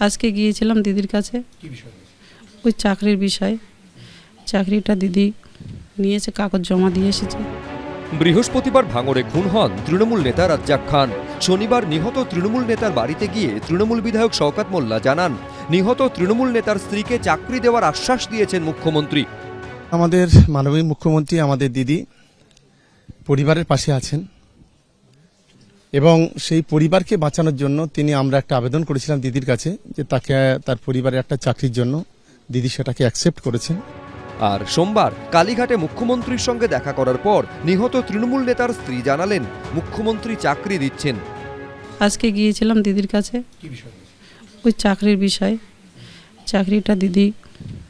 আজকে গিয়েছিলাম দিদির কাছে। ওই চাকরির বিষয়। চাকরিটা দিদি নিয়েছে কাগজ জমা দিয়ে এসেছে। বৃহস্পতিবার ভাঙড়ে খুন হন তৃণমূল নেতা রাজ্জাক খান। শনিবার নিহত তৃণমূল নেতার বাড়িতে গিয়ে তৃণমূল বিধায়ক শওকাত মোল্লা জানান নিহত তৃণমূল নেতার স্ত্রীকে চাকরি দেওয়ার আশ্বাস দিয়েছেন মুখ্যমন্ত্রী। আমাদের মাননীয় মুখ্যমন্ত্রী আমাদের দিদি পরিবারের পাশে আছেন। এবং সেই পরিবারকে বাঁচানোর জন্য তিনি আমরা একটা আবেদন করেছিলাম দিদির কাছে যে তাকে তার পরিবারের একটা চাকরির জন্য দিদি সেটাকে অ্যাকসেপ্ট করেছেন আর সোমবার কালীঘাটে মুখ্যমন্ত্রীর সঙ্গে দেখা করার পর নিহত তৃণমূল নেতার স্ত্রী জানালেন মুখ্যমন্ত্রী চাকরি দিচ্ছেন। আজকে গিয়েছিলাম দিদির কাছে। ওই চাকরির বিষয়। চাকরিটা দিদি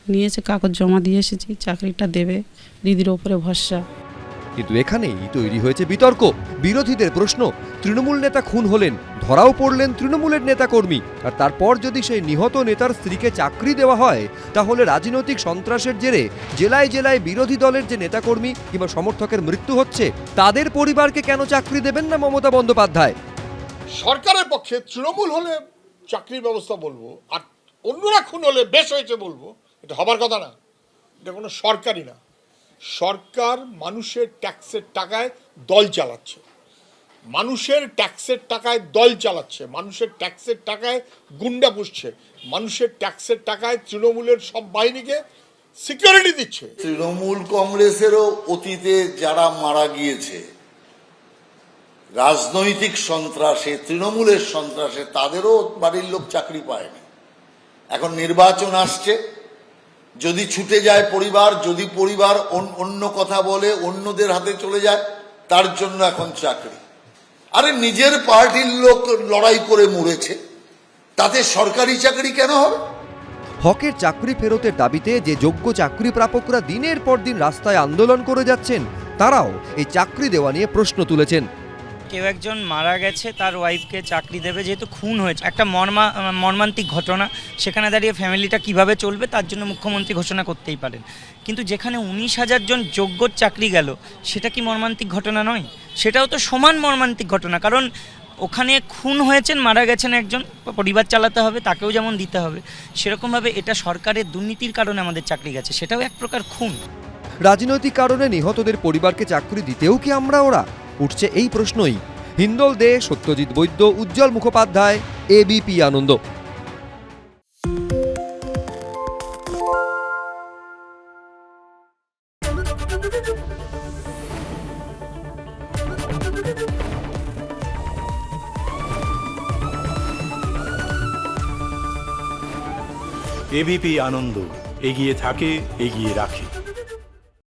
নিয়েছে কাগজ জমা দিয়ে এসেছি চাকরিটা দেবে দিদির ওপরে ভরসা। কিন্তু এখানেই তৈরি হয়েছে বিতর্ক। বিরোধীদের প্রশ্ন, তৃণমূল নেতা খুন হলেন, ধরাও পড়লেন তৃণমূলের নেতাকর্মী। আর তারপর যদি সেই নিহত নেতার স্ত্রীকে চাকরি দেওয়া হয়, তাহলে রাজনৈতিক সন্ত্রাসের জেরে জেলায় জেলায় বিরোধী দলের যে নেতাকর্মী কিংবা সমর্থকের মৃত্যু হচ্ছে, তাদের পরিবারকে কেন চাকরি দেবেন না মমতা বন্দ্যোপাধ্যায়? সরকারের পক্ষে তৃণমূল হলে চাকরির ব্যবস্থা বলব, আর অন্যরা খুন হলে বেশ হয়েছে বলব, এটা হবার কথা না। এটা কোনো সরকারি না। সরকার মানুষের ট্যাক্সের টাকায় দল চালাচ্ছে। মানুষের ট্যাক্সের টাকায় দল চালাচ্ছে। মানুষের ট্যাক্সের টাকায় গুন্ডা পুষছে। মানুষের ট্যাক্সের টাকায় তৃণমূলের সব বাহিনীকে সিকিউরিটি দিচ্ছে। তৃণমূল কংগ্রেসেরও অতীতে যারা মারা গিয়েছে, রাজনৈতিক সন্ত্রাসে, তৃণমূলের সন্ত্রাসে, তাদেরও বাড়ির লোক চাকরি পায়নি। এখন নির্বাচন আসছে। যদি ছুটে যায় পরিবার, যদি পরিবার অন- অন্য কথা বলে, অন্যদের হাতে চলে যায়, তার জন্য এখন চাকরি। আরে নিজের পার্টির লোক লড়াই করে মরেছে, তাতে সরকারি চাকরি কেন হবে? হকের চাকরি ফেরতের দাবিতে যে যোগ্য চাকরি প্রাপকরা দিনের পর দিন রাস্তায় আন্দোলন করে যাচ্ছেন, তারাও এই চাকরি দেওয়া নিয়ে প্রশ্ন তুলেছেন। কেউ একজন মারা গেছে, তার ওয়াইফকে চাকরি দেবে যেহেতু খুন হয়েছে। একটা মর্মা, মর্মান্তিক ঘটনা, সেখানে দাঁড়িয়ে ফ্যামিলিটা কীভাবে চলবে তার জন্য মুখ্যমন্ত্রী ঘোষণা করতেই পারেন। কিন্তু যেখানে উনিশ হাজার জন যোগ্য চাকরি গেল, সেটা কি মর্মান্তিক ঘটনা নয়? সেটাও তো সমান মর্মান্তিক ঘটনা, কারণ ওখানে খুন হয়েছেন, মারা গেছেন একজন, পরিবার চালাতে হবে, তাকেও যেমন দিতে হবে। সেরকমভাবে এটা সরকারের দুর্নীতির কারণে আমাদের চাকরি গেছে, সেটাও এক প্রকার খুন। রাজনৈতিক কারণে নিহতদের পরিবারকে চাকরি দিতেও কি আমরা ওরা? উঠছে এই প্রশ্নই। হিন্দল দে, সত্যজিৎ বৈদ্য, উজ্জ্বল মুখোপাধ্যায় এবিপি আনন্দ। এবিপি আনন্দ, এগিয়ে থাকে, এগিয়ে রাখে।